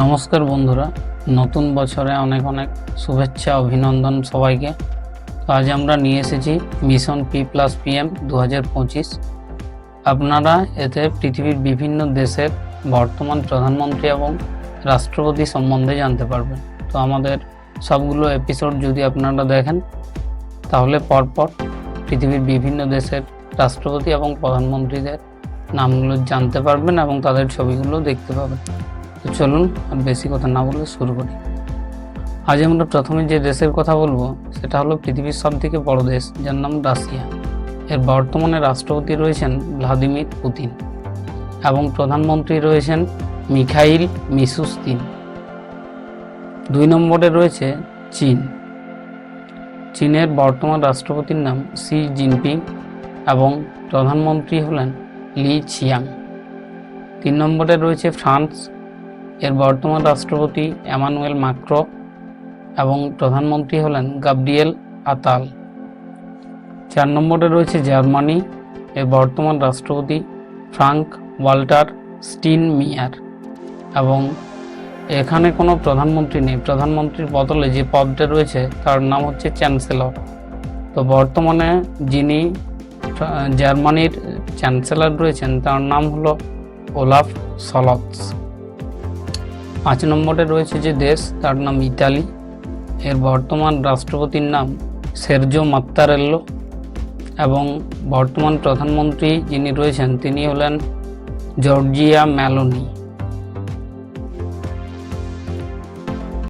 নমস্কার বন্ধুরা, নতুন বছরে অনেক অনেক শুভেচ্ছা, অভিনন্দন সবাইকে। আজ আমরা নিয়ে এসেছি মিশন পি প্লাস পিএম দু হাজার পঁচিশ। আপনারা এতে পৃথিবীর বিভিন্ন দেশের বর্তমান প্রধানমন্ত্রী এবং রাষ্ট্রপতি সম্বন্ধে জানতে পারবেন। তো আমাদের সবগুলো এপিসোড যদি আপনারা দেখেন, তাহলে পরপর পৃথিবীর বিভিন্ন দেশের রাষ্ট্রপতি এবং প্রধানমন্ত্রীদের নামগুলো জানতে পারবেন এবং তাদের ছবিগুলো দেখতে পাবেন। তো চলুন আর বেশি কথা না বলে শুরু করি। আজ আমরা প্রথমে যে দেশের কথা বলব, সেটা হলো পৃথিবীর সব থেকে বড় দেশ, যার নাম রাশিয়া। এর বর্তমানে রাষ্ট্রপতি রয়েছেন ভ্লাদিমির পুতিন এবং প্রধানমন্ত্রী রয়েছেন মিখাইল মিসুস্তিন দুই নম্বরে রয়েছে চীন। চীনের বর্তমান রাষ্ট্রপতির নাম শি জিনপিং এবং প্রধানমন্ত্রী হলেন লি ছিয়াং। তিন নম্বরে রয়েছে ফ্রান্স এর বর্তমান রাষ্ট্রপতি এমানুয়েল মাক্রো এবং প্রধানমন্ত্রী হলেন গাব্রিয়েল আতাল। চার নম্বরে রয়েছে জার্মানি, এর বর্তমান রাষ্ট্রপতি ফ্রাঙ্ক ওয়াল্টার স্টিন মিয়ার এবং এখানে কোনো প্রধানমন্ত্রী নেই। প্রধানমন্ত্রীর বদলে যে পদটা রয়েছে, তার নাম হচ্ছে চ্যান্সেলর। তো বর্তমানে যিনি জার্মানির চ্যান্সেলর রয়েছেন, তার নাম হলো ওলাফ সলৎস। পাঁচ নম্বরে রয়েছে যে দেশ, তার নাম ইতালি। এর বর্তমান রাষ্ট্রপতির নাম সেরজো মাত্তারেল্লো এবং বর্তমান প্রধানমন্ত্রী যিনি রয়েছেন, তিনি হলেন জর্জিয়া ম্যালোনি।